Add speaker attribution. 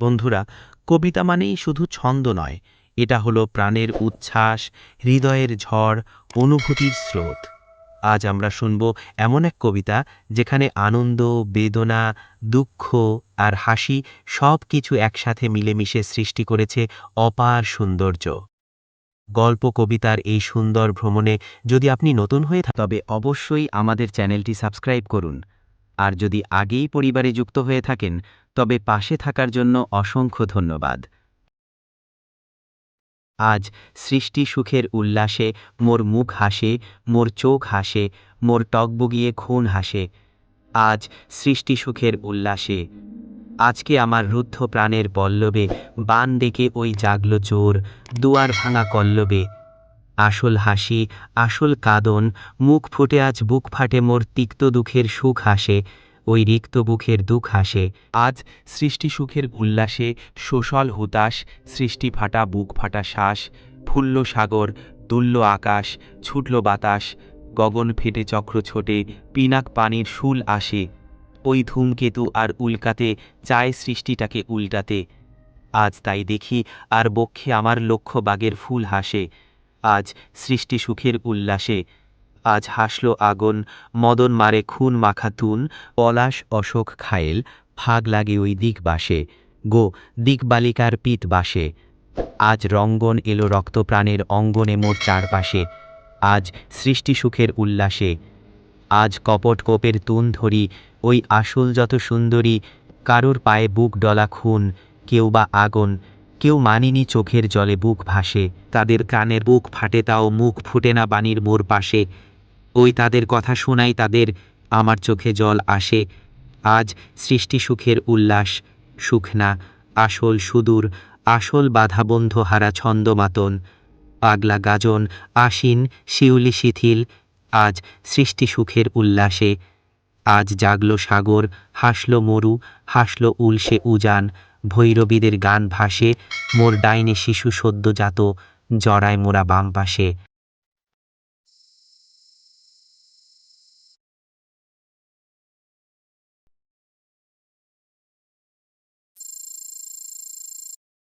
Speaker 1: বন্ধুরা, কবিতা মানেই শুধু ছন্দ নয়, এটা হলো প্রাণের উচ্ছ্বাস, হৃদয়ের ঝড়, অনুভূতির স্রোত। আজ আমরা শুনব এমন এক কবিতা যেখানে আনন্দ, বেদনা, দুঃখ আর হাসি সব কিছু একসাথে মিলেমিশে সৃষ্টি করেছে অপার সৌন্দর্য। গল্প কবিতার এই সুন্দর ভ্রমণে যদি আপনি নতুন হয়ে থাকেন, তবে অবশ্যই আমাদের চ্যানেলটি সাবস্ক্রাইব করুন। আর যদি আগেই পরিবারে যুক্ত হয়ে থাকেন, তবে পাশে থাকার জন্য অসংখ্য ধন্যবাদ। আজ সৃষ্টি সুখের উল্লাসে মোর মুখ হাসে, মোর চোখ হাসে, মোর টক টকবগিয়ে খুন হাসে। আজ সৃষ্টি সুখের উল্লাসে। আজকে আমার রুদ্ধ প্রাণের পল্লবে বান ডেকে ওই জাগল চোর, দুয়ার ভাঙা কল্লবে। আসল হাসি, আসল কাদন, মুখ ফুটে আজ বুক ফাটে মোর তিক্ত দুঃখের সুখ হাসে, ওই রিক্ত বুকের দুঃখ হাসে। আজ সৃষ্টি সুখের উল্লাসে, সোশল হুতাশ, সৃষ্টি ফাটা বুক ফাটা শ্বাস, ফুল্ল সাগর তুল্য আকাশ, ছুটল বাতাস, গগন ফেটে চক্র ছোটে, পিনাক পানির শুল আসে। ওই ধূমকেতু আর উল্কাতে, চায় সৃষ্টিটাকে উল্টাতে। আজ তাই দেখি, আর বক্ষে আমার লক্ষ্য বাগের ফুল হাসে। আজ সৃষ্টি সুখের উল্লাসে, আজ হাসল আগুন, মদন মারে খুন মাখা তুন, পলাশ অশোক খায়েল, ফাগ লাগে ওই দিক বাসে গো দিকবালিকার পিত বাসে। আজ রঙ্গন এলো রক্তপ্রাণের অঙ্গনে মোর চারপাশে, আজ সৃষ্টি সুখের উল্লাসে, আজ কপট কোপের তুন ধরি, ওই আসল যত সুন্দরী, কারোর পায়ে বুক ডলা খুন, কেউ বা আগুন কেউ মানিনি চোখের জলে বুক ভাসে, তাদের কানের বুক ফাটে তাও মুখ ফুটে না বাণীর মোর পাশে। ওই তাদের কথা শোনাই তাদের আমার চোখে জল আসে। আজ সৃষ্টি সুখের উল্লাস, সুখ না, আসল সুদূর, আসল বাধাবন্ধ হারা ছন্দমাতন পাগলা গাজন আসিন শিউলি শিথিল, আজ সৃষ্টি সুখের উল্লাসে। আজ জাগল সাগর, হাসল মরু, হাসল উলসে উজান ভৈরবীদের গান ভাসে মোর ডাইনে শিশু সদ্যজাত জড়ায় মোরা বাম পাশে।